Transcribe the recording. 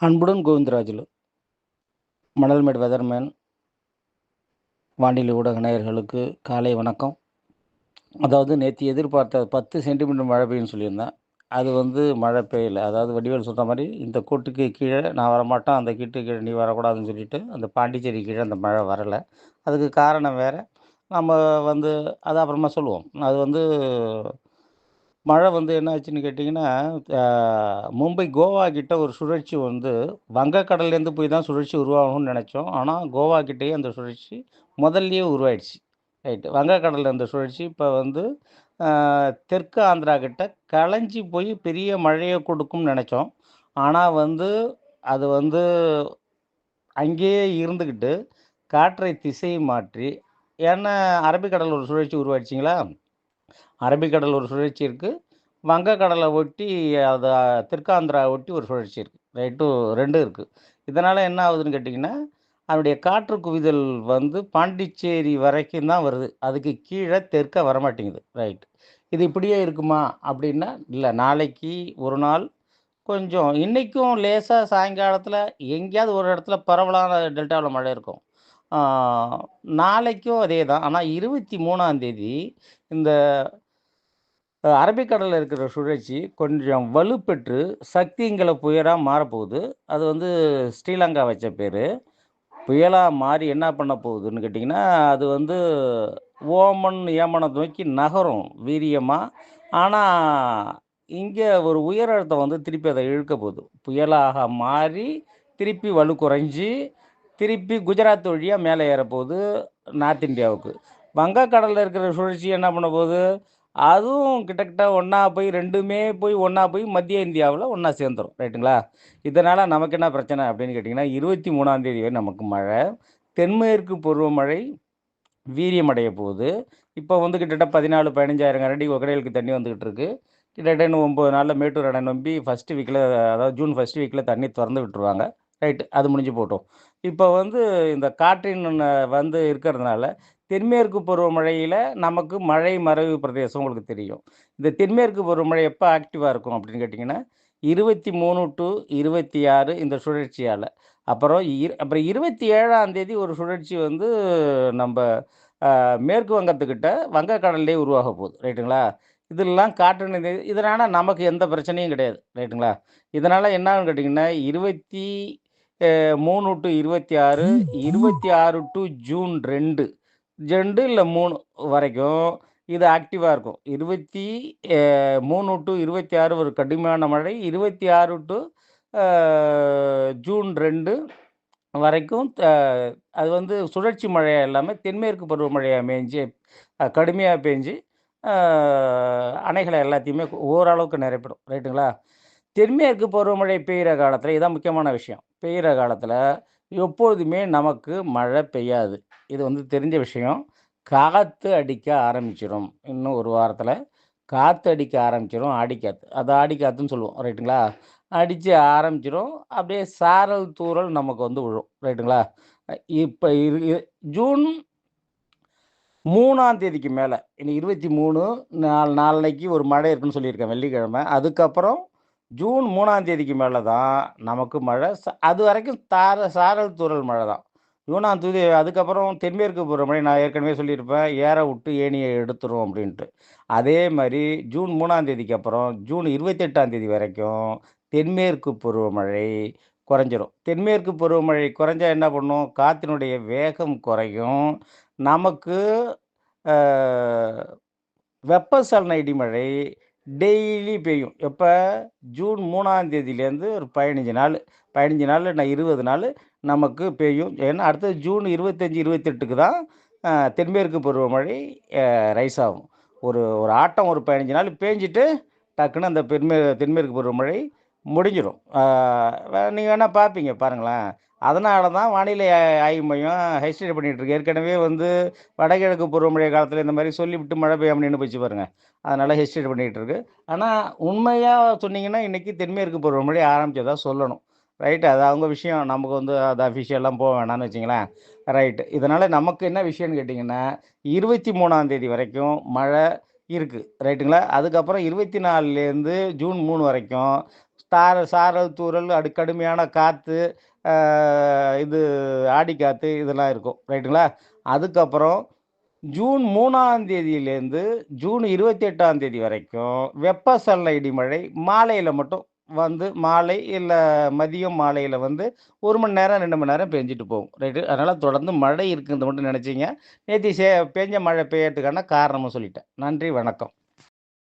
அன்புடன் கோவிந்தராஜுலு மணல்மேடு வெதர்மேன் வானிலை ஊடக நேயர்களுக்கு காலை வணக்கம். அதாவது நேற்று எதிர்பார்த்த பத்து சென்டிமீட்டர் மழை பெய்யும்னு சொல்லியிருந்தேன். அது வந்து மழை பெய்யல. அதாவது வடிவேல் சொல்கிற மாதிரி இந்த கோட்டுக்கு கீழே நான் வரமாட்டேன் அந்த கீட்டு கீழே நீ வரக்கூடாதுன்னு சொல்லிட்டு அந்த பாண்டிச்சேரி கீழே அந்த மழை வரலை. அதுக்கு காரணம் வேறு. நம்ம வந்து அது அப்புறமா சொல்லுவோம். அது வந்து மழை வந்து என்ன ஆச்சுன்னு கேட்டிங்கன்னா மும்பை கோவா கிட்ட ஒரு சுழற்சி வந்து வங்கக்கடல்லேருந்து போய் தான் சுழற்சி உருவாகணும்னு நினச்சோம். ஆனால் கோவா கிட்டேயே அந்த சுழற்சி முதல்லையே உருவாயிடுச்சு. ரைட்டு. வங்கக்கடலில் அந்த சுழற்சி இப்போ வந்து தெற்கு ஆந்திரா கிட்ட களைஞ்சி போய் பெரிய மழையை கொடுக்கும்னு நினச்சோம். ஆனால் வந்து அது வந்து அங்கேயே இருந்துக்கிட்டு காற்றை திசை மாற்றி ஏன்னா அரபிக்கடல் ஒரு சுழற்சி உருவாயிடுச்சிங்களா? அரபிக்கடல் ஒரு சுழற்சி இருக்குது வங்கக்கடலை ஒட்டி அதை தெற்காந்திரா ஒட்டி ஒரு சுழற்சி இருக்குது ரைட்டு ரெண்டும் இருக்குது இதனால் என்ன ஆகுதுன்னு கேட்டிங்கன்னா அதனுடைய காற்று குவிதல் வந்து பாண்டிச்சேரி வரைக்கும் தான் வருது. அதுக்கு கீழே தெற்க வரமாட்டேங்குது. ரைட் இது இப்படியே இருக்குமா அப்படின்னா இல்லை நாளைக்கு ஒரு நாள் கொஞ்சம் இன்றைக்கும் லேசாக சாயங்காலத்தில் எங்கேயாவது ஒரு இடத்துல பரவலான டெல்டாவில் மழை இருக்கும். நாளைக்கும் அதே தான் ஆனால் இருபத்தி மூணாம் தேதி இந்த அரபிக்கடலில் இருக்கிற சுழற்சி கொஞ்சம் வலுப்பெற்று சக்திங்களை புயலாக மாறப்போகுது. அது வந்து ஸ்ரீலங்கா வச்ச பேர். புயலாக மாறி என்ன பண்ண போகுதுன்னு கேட்டிங்கன்னா அது வந்து ஓமன் ஏமனை நோக்கி நகரும் வீரியமாக ஆனால் இங்கே ஒரு உயர் அழுத்தம் வந்து திருப்பி அதை இழுக்க போகுது. புயலாக மாறி திருப்பி வலு குறைஞ்சி திருப்பி குஜராத் வழியாக மேலே ஏறப்போகுது நார்த் இந்தியாவுக்கு. வங்கக்கடலில் இருக்கிற சுழற்சி என்ன பண்ண போகுது? அதுவும் கிட்டத்தட்ட ஒன்றா போய் ரெண்டுமே போய் ஒன்றா போய் மத்திய இந்தியாவில் ஒன்றா சேர்ந்துரும். ரைட்டுங்களா? இதனால் நமக்கு என்ன பிரச்சனை அப்படின்னு கேட்டிங்கன்னா இருபத்தி மூணாந்தேதி வரை நமக்கு மழை தென்மேற்கு பருவமழை வீரியமடைய போகுது. இப்போ வந்து கிட்டத்தட்ட பதினாலு பதினஞ்சாயிரம் கரடி ஒகடைகளுக்கு தண்ணி வந்துக்கிட்டு இருக்கு. கிட்டத்தட்ட இன்னும் ஒம்பது நாளில் மேட்டூர் அணை நம்பி ஃபஸ்ட்டு வீக்கில் அதாவது ஜூன் ஃபஸ்ட் வீக்கில் தண்ணி திறந்து விட்டுருவாங்க. ரைட்டு அது முடிஞ்சு போட்டோம் இப்போ வந்து இந்த காற்றின் வந்து இருக்கிறதுனால தென்மேற்கு பருவமழையில் நமக்கு மழை மறைவு பிரதேசம் உங்களுக்கு தெரியும். இந்த தென்மேற்கு பருவமழை எப்போ ஆக்டிவாக இருக்கும் அப்படின்னு கேட்டிங்கன்னா இருபத்தி மூணு டு இருபத்தி ஆறு இந்த சுழற்சியால். அப்புறம் இரு அப்புறம் இருபத்தி ஏழாம் தேதி ஒரு சுழற்சி வந்து நம்ம மேற்கு வங்கத்துக்கிட்ட வங்கக்கடல்லே உருவாக போகுது. ரைட்டுங்களா? இதெல்லாம் காற்று இதனால் நமக்கு எந்த பிரச்சனையும் கிடையாது. ரைட்டுங்களா? இதனால் என்னன்னு கேட்டிங்கன்னா இருபத்தி மூணு டு இருபத்தி ஆறு இருபத்தி ஆறு டு ஜூன் ரெண்டு. ரெண்டு இல்லை மூணு வரைக்கும் இது ஆக்டிவாக இருக்கும். இருபத்தி மூணு டு இருபத்தி ஆறு ஒரு கடுமையான மழை. இருபத்தி ஆறு டு ஜூன் ரெண்டு வரைக்கும் அது வந்து சுழற்சி மழையாக எல்லாமே தென்மேற்கு பருவமழையாக மேய்ஞ்சி கடுமையாக பேஞ்சு அணைகளை எல்லாத்தையுமே ஓரளவுக்கு நிரப்பிடும். ரைட்டுங்களா? தென்மேற்கு பருவமழை பெய்கிற காலத்தில் இதான் முக்கியமான விஷயம். பெய்கிற காலத்தில் எப்பொழுதுமே நமக்கு மழை பெய்யாது. இது வந்து தெரிஞ்ச விஷயம். காற்று அடிக்க ஆரம்பிச்சிடும் இன்னும் ஒரு வாரத்தில் காற்று அடிக்க ஆரம்பிச்சிடும் ஆடிக்காத்து அது ஆடிக்காத்துன்னு சொல்லுவோம். ரைட்டுங்களா? அடித்து ஆரம்பிச்சிடும் அப்படியே சாரல் தூறல் நமக்கு வந்து விழும். ரைட்டுங்களா? இப்போ இரு ஜூன் மூணாம் தேதிக்கு மேலே இன்னைக்கு இருபத்தி மூணு நாலு நாளைக்கு ஒரு மழை இருக்குன்னு சொல்லியிருக்கேன். வெள்ளிக்கிழமை. அதுக்கப்புறம் ஜூன் மூணாம் தேதிக்கு மேலே தான் நமக்கு மழை. ச- அது வரைக்கும் தார சாரல் தூறல் மழை தான். ஜூனாம் தேதி அதுக்கப்புறம் தென்மேற்கு போகிற நான் ஏற்கனவே சொல்லியிருப்பேன். ஏற விட்டு ஏணியை எடுத்துரும் அப்படின்ட்டு. அதே மாதிரி ஜூன் மூணாம் தேதிக்கு அப்புறம் ஜூன் இருபத்தெட்டாம் தேதி வரைக்கும் தென்மேற்கு பருவமழை குறைஞ்சிரும். தென்மேற்கு பருவமழை குறைஞ்சா என்ன பண்ணும்? காற்றினுடைய வேகம் குறையும். நமக்கு வெப்பசலன இடிமழை டெய்லி பெய்யும். எப்போ? ஜூன் மூணாம் தேதியிலேருந்து ஒரு பதினஞ்சு நாள். பதினஞ்சு நாள் நான் இருபது நாள் நமக்கு பெய்யும். ஏன்னா அடுத்தது ஜூன் இருபத்தஞ்சி இருபத்தெட்டுக்கு தான் தென்மேற்கு பருவமழை ரைஸ் ஆகும். ஒரு ஒரு ஆட்டம் ஒரு பதினஞ்சு நாள் பேஞ்சிட்டு டக்குன்னு அந்த பெருமே தென்மேற்கு பருவமழை முடிஞ்சிடும். நீங்கள் வேணால் பார்ப்பீங்க பாருங்களேன். அதனால தான் வானிலை ஆய்வு மையம் ஹைஸ்டேட் பண்ணிகிட்டு இருக்கு. ஏற்கனவே வந்து வடகிழக்கு பருவமழை காலத்தில் இந்த மாதிரி சொல்லிவிட்டு மழை பெய்யாமல் நின்று போச்சு பாருங்க. அதனால் ஹெஸ்டேட் பண்ணிகிட்டு இருக்கு. ஆனால் உண்மையாக சொன்னீங்கன்னா இன்றைக்கி தென்மேற்கு பருவமழை ஆரம்பித்ததாக சொல்லணும். ரைட்டு அது அவங்க விஷயம். நமக்கு வந்து அது அஃபிஷியல்லாம் போக வேணாம்னு வச்சிங்களேன். ரைட்டு இதனால் நமக்கு என்ன விஷயம்னு கேட்டிங்கன்னா இருபத்தி மூணாம் தேதி வரைக்கும் மழை இருக்குது ரைட்டுங்களா அதுக்கப்புறம் இருபத்தி நாலுலேருந்து ஜூன் மூணு வரைக்கும் தார சாரல் தூறல் அடு கடுமையான காற்று இது ஆடிக்காற்று இதெல்லாம் இருக்கும். ரைட்டுங்களா? அதுக்கப்புறம் ஜூன் மூணாம் தேதியிலேருந்து ஜூன் இருபத்தி எட்டாம் தேதி வரைக்கும் வெப்பசலன இடிமழை மாலையில் மட்டும் வந்து மாலை இல்லை மதியம் மாலையில் வந்து ஒரு மணி நேரம் ரெண்டு மணி நேரம் பெஞ்சிட்டு போகும். ரைட்டு? அதனால் தொடர்ந்து மழை இருக்குன்னு மட்டும் நினச்சிங்க. நேற்று சே பெஞ்ச மழை பெய்யறதுக்கான காரணமும் சொல்லிட்டேன். நன்றி வணக்கம்.